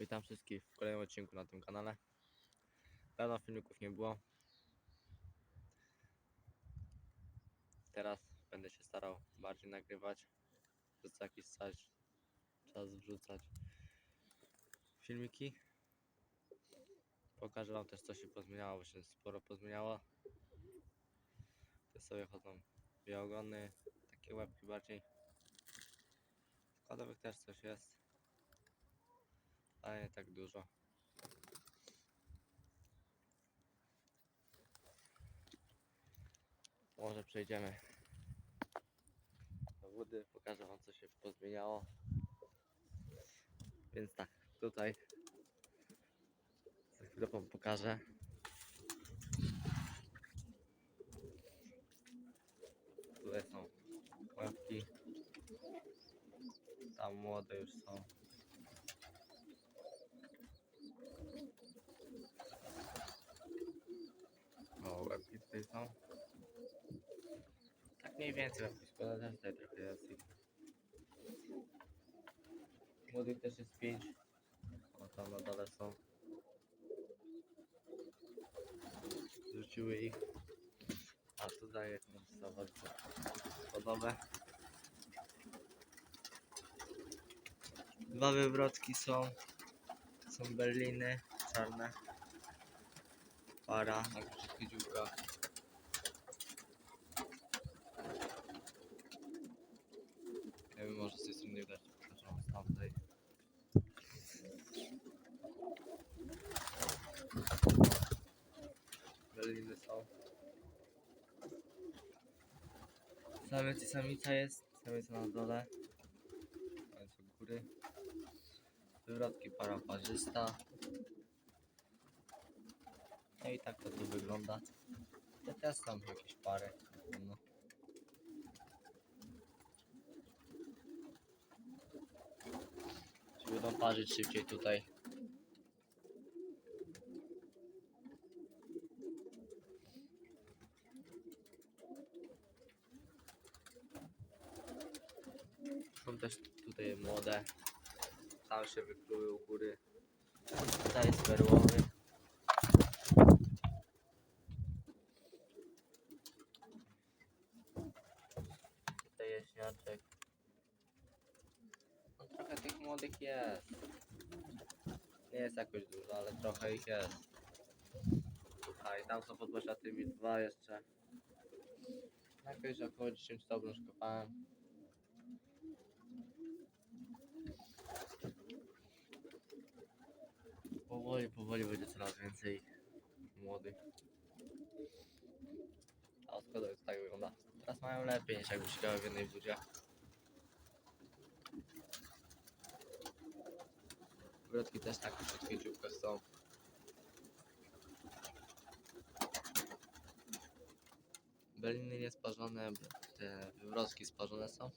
Witam wszystkich w kolejnym odcinku na tym kanale. Dawno filmików nie było. Teraz będę się starał bardziej nagrywać. Przez jakiś czas, czas wrzucać filmiki. Pokażę wam też co się pozmieniało, bo się sporo pozmieniało. Te sobie chodzą białogony, takie łebki bardziej. Składowych też coś jest nie tak dużo. Może przejdziemy do wody, pokażę wam co się pozmieniało. Więc tak, tutaj za chwilę wam pokażę. Tutaj są łapki. Tam młode już są. O, łebki tutaj są. Tak mniej więcej łebki składa, też tutaj trochę ich. Młodych też jest 5. O, tam na dole są. Zrzuciły ich. A tutaj jak możecie zobaczyć podobę. Dwa wywrotki są. Są berliny czarne para na wszystkich dziurkach. Nie wiem, może z tej strony nie widać, przepraszam, z tamtej. Berliny są. Samiec i samica jest, samica na dole, samiec u góry. Wywrotki para parzysta. No i tak to tu wygląda. Ja też tam jakieś pary. pewno. Czy będą parzyć szybciej tutaj. Też tutaj młode. Tam się wykluły u góry. Tutaj jest perłowy. Tutaj jaśniaczek. No trochę tych młodych jest. Nie jest jakoś dużo, ale trochę ich jest. A tam są pod tymi dwa jeszcze. Jakoś około 10 stopni już kopałem. Powoli, powoli będzie coraz więcej młodych. A jest tak wygląda. Teraz mają lepiej niż jakby siedziały w jednej budzie. Wrotki też tak wszystkich dzióbkach są. Berliny niesparzone, te wywrotki sparzone są.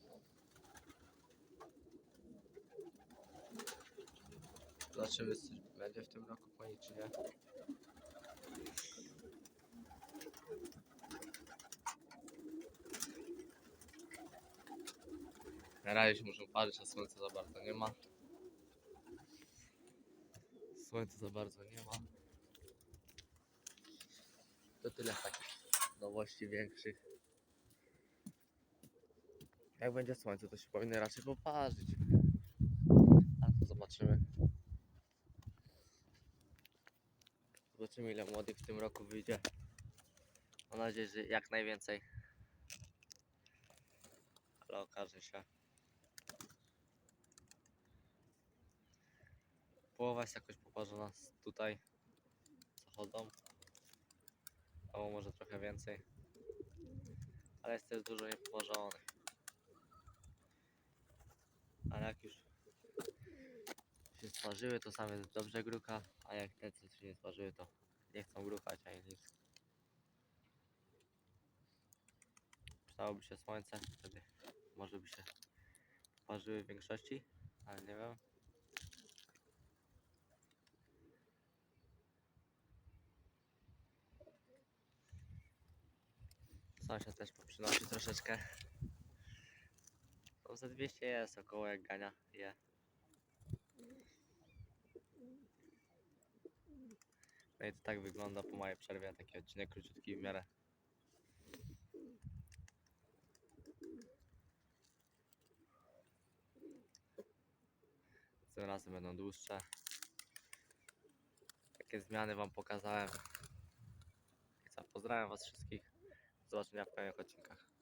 Zobaczymy, czy będzie w tym roku niej, czy nie. Na razie się muszą parzyć, a słońca za bardzo nie ma. Słońca za bardzo nie ma. To tyle takich nowości większych. Jak będzie słońce, to się powinny raczej poparzyć. A to zobaczymy. Zobaczymy ile młodych w tym roku wyjdzie. Mam nadzieję, że jak najwięcej. Ale okaże się. Połowa jest jakoś poparzona tutaj, co chodzą. Albo może trochę więcej. Ale jest też dużo niepoparzonych. Ale jak już się sparzyły, to sam jest dobrze grucha, a jak te, co się nie sparzyły, to nie chcą gruchać ani nic. Przydałoby się słońce, wtedy może by się poparzyły w większości, ale nie wiem. Sąsiad też przynosi troszeczkę. No za 200 jest około jak gania je. No i to tak wygląda po mojej przerwie, taki odcinek króciutki w miarę. Tym razem będą dłuższe. Takie zmiany wam pokazałem. I co, pozdrawiam was wszystkich. Do zobaczenia w kolejnych odcinkach.